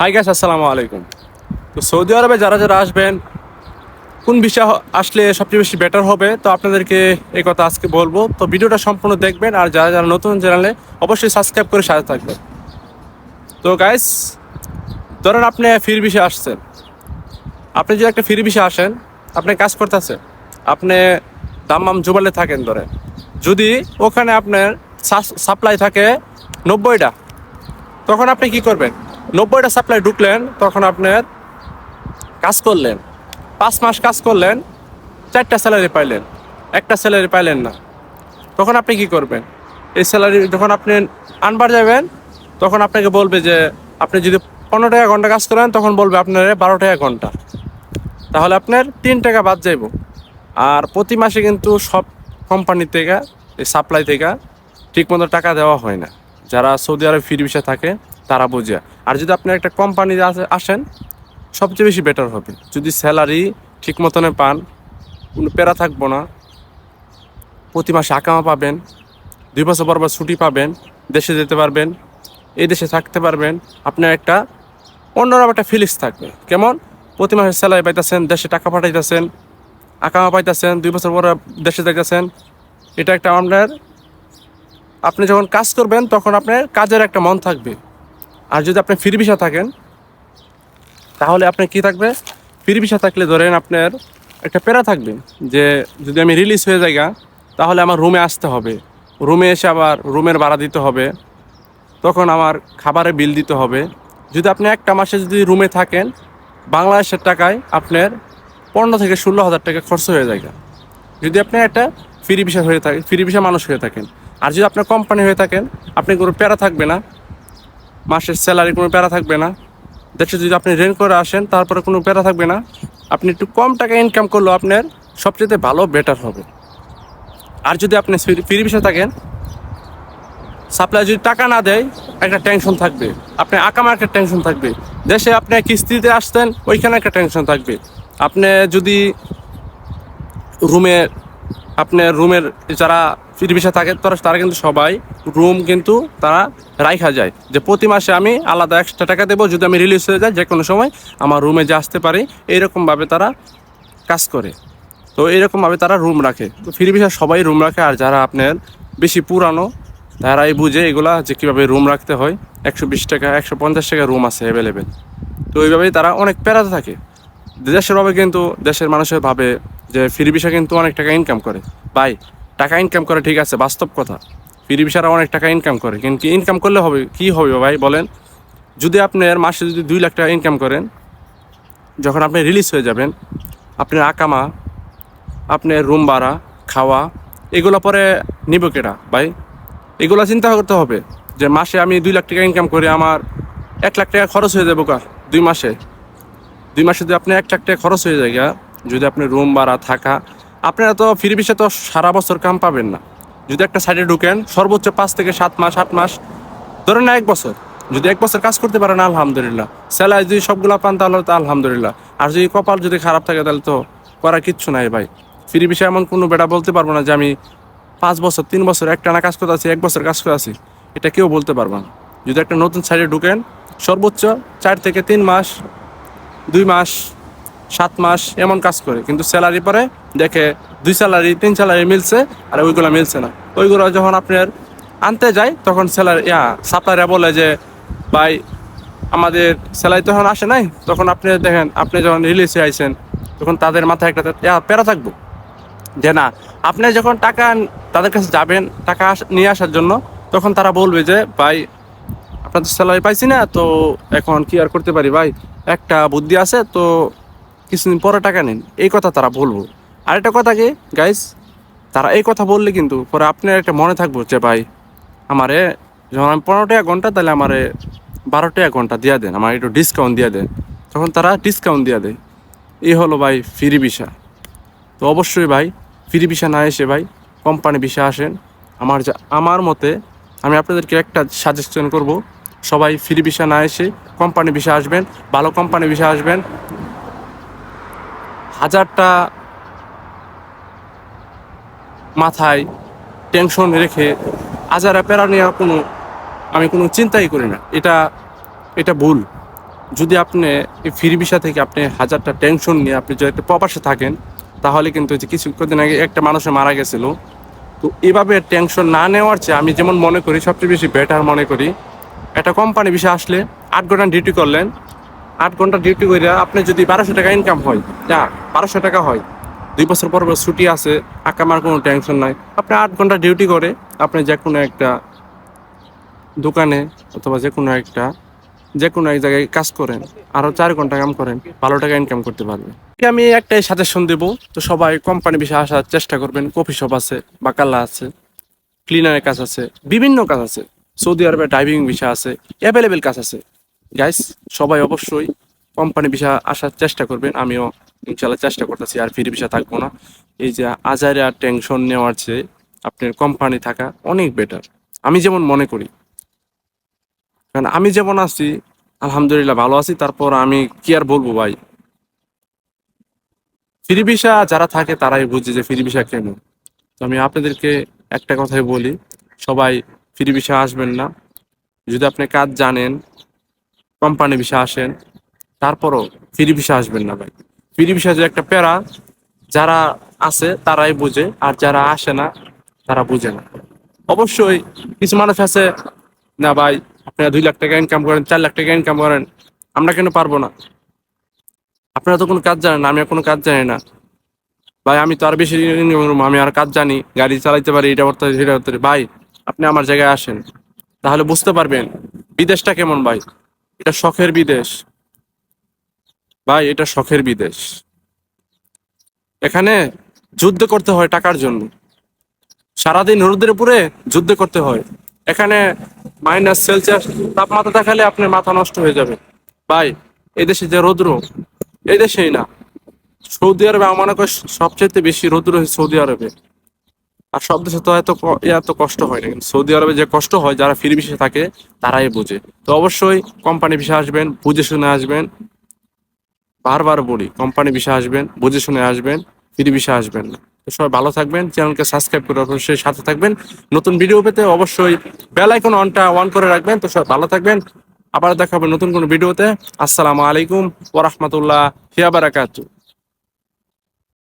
High gas আসসালামু আলাইকুম। তো সৌদি আরবে যারা যারা আসবেন, কোন বিষয় আসলে সবচেয়ে বেশি বেটার হবে, তো আপনাদেরকে এই কথা আজকে বলব। তো ভিডিওটা সম্পূর্ণ দেখবেন, আর যারা যারা নতুন চ্যানেলে, অবশ্যই সাবস্ক্রাইব করে সাথে থাকবেন। তো গাইস ধরেন আপনি ফির বিষয়ে আসছেন। আপনি যদি একটা ফির বিষয়ে আসেন, আপনি কাজ করতেছেন আপনি দাম্মাম জুবালে থাকেন ধরে যদি ওখানে আপনার সাপ্লাই থাকে নব্বইটা, তখন আপনি কি করবেন? নব্বইটা সাপ্লাই ঢুকলেন, তখন আপনার কাজ করলেন। পাঁচ মাস কাজ করলেন, চারটা স্যালারি পাইলেন। একটা স্যালারি পাইলেন না। তখন আপনি কি করবেন? এই স্যালারি যখন আপনি আনবার যাবেন, তখন আপনাকে বলবে যে, আপনি যদি পনেরো টাকা ঘণ্টা কাজ করেন, তখন বলবে আপনার বারো টাকা ঘণ্টা। তাহলে আপনার তিন টাকা বাদ যাইব। আর প্রতি মাসে কিন্তু সব কোম্পানি থেকে, এই সাপ্লাই থেকে ঠিকমতো টাকা দেওয়া হয় না। যারা সৌদি আরব ফির থাকে তারা বোঝে। আর যদি আপনি একটা কোম্পানি আসেন, সবচেয়ে বেশি বেটার হবে। যদি স্যালারি ঠিক মতনে পান, কোনো প্যারা থাকব না। প্রতি মাসে আকামা পাবেন, দুই বছর পর পর ছুটি পাবেন, দেশে যেতে পারবেন, এই দেশে থাকতে পারবেন। আপনার একটা অন্যরকম একটা ফিলিংস থাকবে। কেমন? প্রতি মাসে স্যালারি পাইতেছেন, দেশে টাকা পাঠাইতেছেন, আকামা পাইতেছেন, দুই বছর পরে দেশে যাইতেছেন। এটা একটা আপনার আপনি যখন কাজ করবেন, তখন আপনার কাজের একটা মন থাকবে। আর যদি আপনি ফ্রি ভিসা থাকেন, তাহলে আপনার কি থাকবে? ফ্রি ভিসা থাকলে ধরেন আপনার একটা প্যারা থাকবে যে যদি আমি রিলিজ হয়ে যাই তাহলে আমার রুমে আসতে হবে। রুমে এসে আবার রুমের ভাড়া দিতে হবে। তখন আমার খাবারের বিল দিতে হবে। যদি আপনি একটা মাসে যদি রুমে থাকেন, বাংলাদেশের টাকায় আপনার পনেরো থেকে ষোলো হাজার টাকা খরচ হয়ে যায় যদি আপনি একটা ফ্রি ভিসা হয়ে থাকে ফ্রি ভিসা মানুষ হয়ে থাকেন। আর যদি আপনার কোম্পানি হয়ে থাকেন আপনি কোনো প্যারা থাকবে না মাসের স্যালারি কোনো প্যারা থাকবে না। দেশে যদি আপনি রেন্ট করে আসেন, তারপরে কোনো প্যারা থাকবে না। আপনি একটু কম টাকা ইনকাম করলেও আপনার সবচেয়ে ভালো বেটার হবে। আর যদি আপনি ফ্রি ভিসা থাকেন সাপ্লাই যদি টাকা না দেয়, একটা টেনশন থাকবে। আপনি আকামা একটা টেনশন থাকবে। দেশে আপনি কিস্তিতে আসতেন, ওইখানে একটা টেনশন থাকবে। আপনি যদি রুমে আপনার রুমের যারা ফিরবিসা থাকে, তারা তারা কিন্তু সবাই রুম কিন্তু তারা রাইখা যায়। যে প্রতি মাসে আমি আলাদা এক্সট্রা টাকা দেবো, যদি আমি রিলিজ হয়ে যাই যে কোনো সময় আমার রুমে যে আসতে পারি এইরকমভাবে তারা কাজ করে। তো এইরকমভাবে তারা রুম রাখে। তো ফিরবিসা সবাই রুম রাখে, আর যারা আপনার বেশি পুরানো, তারাই বুঝে এগুলা যে কীভাবে রুম রাখতে হয়। একশো বিশ টাকা, একশো পঞ্চাশ টাকা রুম আছে অ্যাভেলেবেল তো ওইভাবেই তারা অনেক প্যারাতে থাকে। দেশের ভাবে কিন্তু দেশের মানুষের ভাবে যে ফ্রি ভিসা কিন্তু অনেক টাকা ইনকাম করে। ভাই, টাকা ইনকাম করে ঠিক আছে, বাস্তব কথা। ফ্রি ভিসারা অনেক টাকা ইনকাম করে, কিন্তু ইনকাম করলে হবে, কি হবে ভাই বলেন? যদি আপনার মাসে যদি দুই লাখ টাকা ইনকাম করেন, যখন আপনি রিলিজ হয়ে যাবেন, আপনার আকামা, আপনার রুম ভাড়া, খাওয়া, এগুলো পরে নিব কেটা ভাই? এগুলো চিন্তা করতে হবে যে মাসে আমি দুই লাখ টাকা ইনকাম করি আমার এক লাখ টাকা খরচ হয়ে যাব দুই মাসে। দুই মাসে যদি আপনি এক লাখ খরচ হয়ে যায় যদি আপনি রুম ভাড়া, থাকা, আপনারা তো ফিরে বিষে তো সারা বছর কাম পাবেন না। যদি একটা সাইডে ঢুকেন, সর্বোচ্চ পাঁচ থেকে সাত মাস, আট মাস, ধরেন না এক বছর। যদি এক বছর কাজ করতে পারেন, আলহামদুলিল্লাহ। স্যালারি যদি সবগুলো পান তাহলে তো আলহামদুলিল্লাহ। আর যদি কপাল যদি খারাপ থাকে, তাহলে তো করার কিচ্ছু নাই ভাই। ফ্রি বিষয়ে এমন কোনো বেটা বলতে পারব না যে আমি পাঁচ বছর, তিন বছর একটা না কাজ করতে আছি, এক বছর কাজ করে আছি। এটা কেউ বলতে পারবে না। যদি একটা নতুন সাইডে ঢুকেন, সর্বোচ্চ চার থেকে তিন মাস দুই মাস, সাত মাস এমন কাজ করে। কিন্তু স্যালারি পরে দেখে দুই স্যালারি, তিন স্যালারি মিলছে আর ওইগুলো মিলছে না। ওইগুলো যখন আপনার আনতে যায় তখন স্যালারি, ইয়া সাপ্লাইরা বলে যে, ভাই, আমাদের স্যালারি তখন আসে নাই। তখন আপনি দেখেন, আপনি যখন রিলিজ আইছেন, তখন তাদের মাথায় একটা ইয়া, প্যারা থাকব। যে না, আপনি যখন টাকা তাদের কাছে যাবেন, টাকা নিয়ে আসার জন্য, তখন তারা বলবে যে, ভাই আপনার তো স্যালারি পাইছি না, তো এখন কি আর করতে পারি ভাই? একটা বুদ্ধি আছে, তো কিছুদিন পরে টাকা নিন। এই কথা তারা বলব। আরেকটা কথা কি গাইস তারা এই কথা বললে কিন্তু পরে আপনার একটা মনে থাকব যে ভাই, আমারে যখন আমি পনেরো টাকা ঘণ্টা, তাহলে আমারে বারো টাকা ঘণ্টা দিয়া দেন, আমার একটু ডিসকাউন্ট দিয়া দেন। তখন তারা ডিসকাউন্ট দিয়া দেয়। এই হলো ভাই ফ্রি ভিসা তো অবশ্যই ভাই ফ্রি ভিসা না এসে ভাই কোম্পানি ভিসা আসেন। আমার যা, আমার মতে আমি আপনাদেরকে একটা সাজেশন করব। সবাই ফ্রি ভিসা না এসে কোম্পানি ভিসা আসবেন, ভালো কোম্পানি ভিসা আসবেন। হাজারটা মাথায় টেনশন রেখে আজারা প্যারা নেওয়া কোনো, আমি কোনো চিন্তাই করি না। এটা এটা ভুল। যদি আপনি এই ফ্রি ভিসা থেকে আপনি হাজারটা টেনশন নিয়ে আপনি যদি একটা প্রবাসে থাকেন, তাহলে কিন্তু যে কিছু কদিন আগে একটা মানুষে মারা গেছিল। তো এভাবে টেনশন না নেওয়ার চেয়ে আমি যেমন মনে করি, সবচেয়ে বেশি বেটার মনে করি একটা কোম্পানি বিষয় আসলে আট ঘণ্টা ডিউটি করলেন। আট ঘণ্টা ডিউটি করে আপনি যদি বারোশো টাকা ইনকাম হয়, যা বারোশো টাকা হয়, দুই বছর পর ছুটি আছে, আঁকা আকামার কোনো টেনশন নাই। আপনি আট ঘণ্টা ডিউটি করে আপনি যে কোনো একটা দোকানে অথবা যে কোনো একটা যে কোনো এক জায়গায় কাজ করেন আরও চার ঘণ্টা কাম করেন, ভালো টাকা ইনকাম করতে পারবেন। আমি একটাই সাজেশন দেব, তো সবাই কোম্পানি বিষয়ে আসার চেষ্টা করবেন, কফি শপ আছে বাকাল্লা আছে ক্লিনারের কাজ আছে, বিভিন্ন কাজ আছে। সৌদি আরবে ড্রাইভিং ভিসা আছে অ্যাভেলেবেল কাজ আছে। গাইস সবাই অবশ্যই কোম্পানি ভিসা আসার চেষ্টা করবেন, আমিও ইনশাল্লাহ চেষ্টা করতেছি, আর ফিরে ভিসা থাকব না। এই যে আজারে আর টেনশন নেওয়ার চেয়ে আপনার কোম্পানি থাকা অনেক বেটার আমি যেমন মনে করি। কারণ আমি যেমন আছি, আলহামদুলিল্লাহ ভালো আছি, তারপর আমি কি আর বলব ভাই? ফ্রি ভিসা যারা থাকে তারাই বুঝে যে ফ্রি ভিসা কেন তো আমি আপনাদেরকে একটা কথাই বলি, সবাই ফ্রি ভিসা আসবেন না। যদি আপনি কাজ জানেন কোম্পানি ভিসা আসেন তারপরও ফ্রি ভিসা আসবেন না ভাই। ফ্রি ভিসা যে একটা প্যারা যারা আছে তারাই বুঝে আর যারা আসে না তারা বুঝে না। অবশ্যই কিছু মানুষ আছে না ভাই আপনারা দুই লাখ টাকা ইনকাম করেন চার লাখ টাকা ইনকাম করেন আমরা কেন পারব না? আপনারা তো কোনো কাজ জানেন না আমি কোনো কাজ জানি না। ভাই আমি তো আর বেশি আমি আর কাজ জানি গাড়ি চালাইতে পারি এটা করতে পারি, সেটা করতে পারি। ভাই আপনি আমার জায়গায় আসেন, তাহলে বুঝতে পারবেন বিদেশটা কেমন ভাই। এটা শখের বিদেশ। ভাই, এটা শখের বিদেশ। এখানে যুদ্ধ করতে হয় টাকার জন্য। সারাদিন রোদের উপরে যুদ্ধ করতে হয়। এখানে মাইনাস সেলসিয়াস তাপমাত্রা দেখালে আপনার মাথা নষ্ট হয়ে যাবে। ভাই এদেশে যে রৌদ্র, এই দেশেই না। সৌদি আরবে আমার সবচেয়ে বেশি রৌদ্র সৌদি আরবে। আর সব দেশে তো এত কষ্ট হয় না কিন্তু সৌদি আরবে যে কষ্ট হয়, যারা ফ্রি বিষে থাকে, তারাই বোঝে। তো অবশ্যই কোম্পানি বিষয়ে আসবেন, বুঝে শুনে আসবেন। বারবার বলি, কোম্পানি বিষয়ে আসবেন, বুঝে শুনে আসবেন, ফ্রি বিষয়ে আসবেন না। তো সবাই ভালো থাকবেন, চ্যানেলকে সাবস্ক্রাইব করে অবশ্যই সাথে থাকবেন। নতুন ভিডিও পেতে অবশ্যই বেল আইকন অনটা অন করে রাখবেন। তো সবাই ভালো থাকবেন, আবার দেখা হবে নতুন কোনো ভিডিওতে। আসসালামু আলাইকুম ওরহমতুল্লাহ হিয়া বারাকাতু